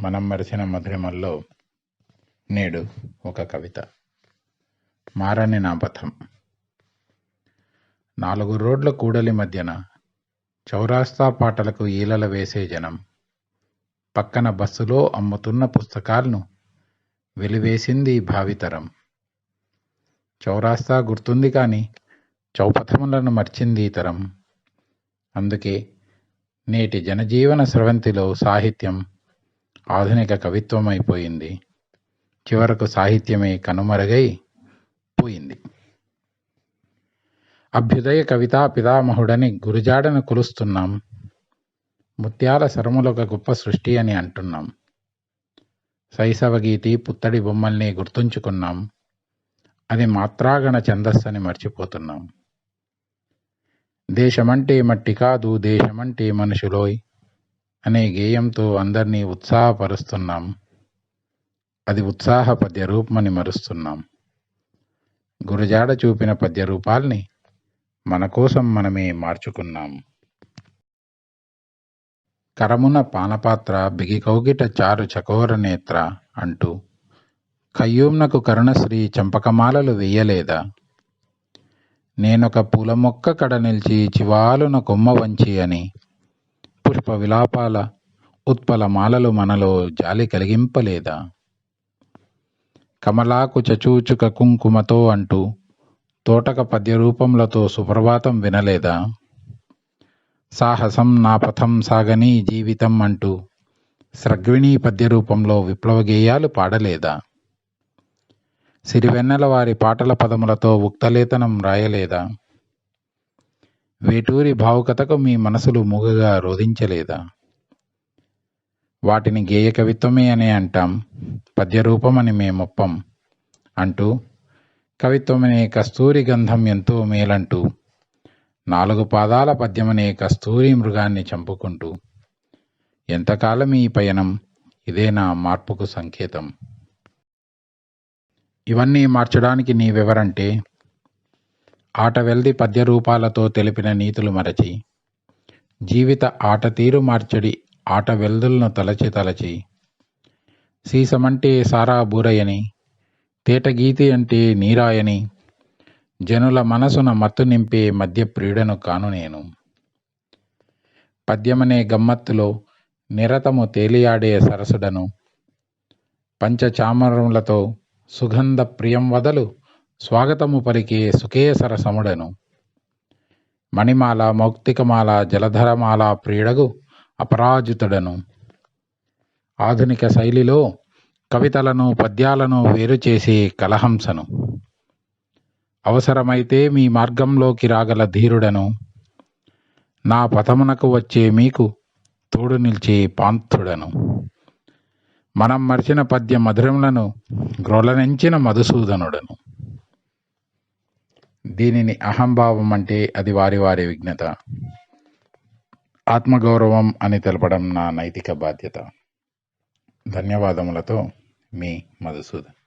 మనం మరిచిన మధురిమల్లో నేడు ఒక కవిత. మారని నా పథం నాలుగు రోడ్ల కూడలి మధ్యన చౌరాస్తా పాటలకు ఈలల వేసే జనం. పక్కన బస్సులో అమ్ముతున్న పుస్తకాలను వెలివేసింది భావితరం. చౌరాస్తా గుర్తుంది కానీ చౌపథములను మర్చింది ఈ తరం. అందుకే నేటి జనజీవన స్రవంతిలో సాహిత్యం ఆధునిక కవిత్వం అయిపోయింది చివరకు సాహిత్యమే కనుమరుగై పోయింది. అభ్యుదయ కవితా పితామహుడని గురుజాడను కొలుస్తున్నాం. ముత్యాల శరములొక గొప్ప సృష్టి అని అంటున్నాం. శైశవగీతి పుత్తడి బొమ్మల్ని గుర్తుంచుకున్నాం. అది మాత్రాగణ ఛందస్సని మర్చిపోతున్నాం. దేశమంటే మట్టి కాదు దేశమంటే మనుషులోయ్. అనే గేయంతో అందరినీ ఉత్సాహపరుస్తున్నాం. అది ఉత్సాహ పద్య రూపమని మరుస్తున్నాం. గురజాడ చూపిన పద్య రూపాల్ని మన కోసం మనమే మార్చుకున్నాం. కరమున పానపాత్ర బిగి కౌగిట చారు చకోర నేత్ర అంటూ కయ్యూమ్నకు కరుణశ్రీ చంపకమాలలు వెయ్యలేదా నేనొక పూల మొక్క కడ నిలిచి చివాలున కొమ్మ వంచి అని పుష్ప విలాపాల ఉత్పల మాలలు మనలో జాలి కలిగింపలేదా? కమలాకు చచూచుక కుంకుమతో అంటూ తోటక పద్య రూపములతో సుప్రభాతం వినలేదా? సాహసం నా పథం సాగని జీవితం అంటూ స్రగ్విణీ పద్య రూపంలో విప్లవ గేయాలు పాడలేదా? సిరివెన్నెల వారి పాటల పదములతో ఉక్తలేతనం రాయలేదా? వేటూరి భావుకతకు మీ మనసులు మూగగా రోధించలేదా? వాటిని గేయ కవిత్వమే అనే అంటాం. పద్యరూపమని మేమొప్పం అంటూ కవిత్వమనే కస్తూరి గంధం ఎంతో మేలంటూ నాలుగు పాదాల పద్యమనే కస్తూరి మృగాన్ని చంపుకుంటూ. ఎంతకాలం ఈ పయనం? ఇదే నా మార్పుకు సంకేతం. ఇవన్నీ మార్చడానికి నీవెవరంటే ఆట వెల్ది పద్యరూపాలతో తెలిపిన నీతులు మరచి జీవిత ఆట తీరు మార్చడి ఆట వెల్దులను తలచి తలచి సీసమంటే సారా బూరయని తేటగీతి అంటే నీరాయని జనుల మనసున మత్తు నింపే మధ్య ప్రియుడను కాను నేను. పద్యమనే గమ్మత్తులో నిరతము తేలియాడే సరసుడను పంచచామరములతో సుగంధ ప్రియం వదలు స్వాగతము పలికే సుఖేసర సముడను. మణిమాల మౌక్తికమాల జలధరమాల ప్రియుడగు అపరాజితుడను. ఆధునిక శైలిలో కవితలను పద్యాలను వేరు చేసే కలహంసను. అవసరమైతే మీ మార్గంలోకి రాగల ధీరుడను. నా పథమునకు వచ్చే మీకు తోడు నిలిచే పాంతుడను. మనం మరిచిన పద్య మధురములను గ్రోలనెంచిన మధుసూదనుడను. దీనిని అహంభావం అంటే అది వారి వారి విఘ్నత. ఆత్మగౌరవం అని తెలపడం నా నైతిక బాధ్యత. ధన్యవాదములతో మీ మధుసూదన్.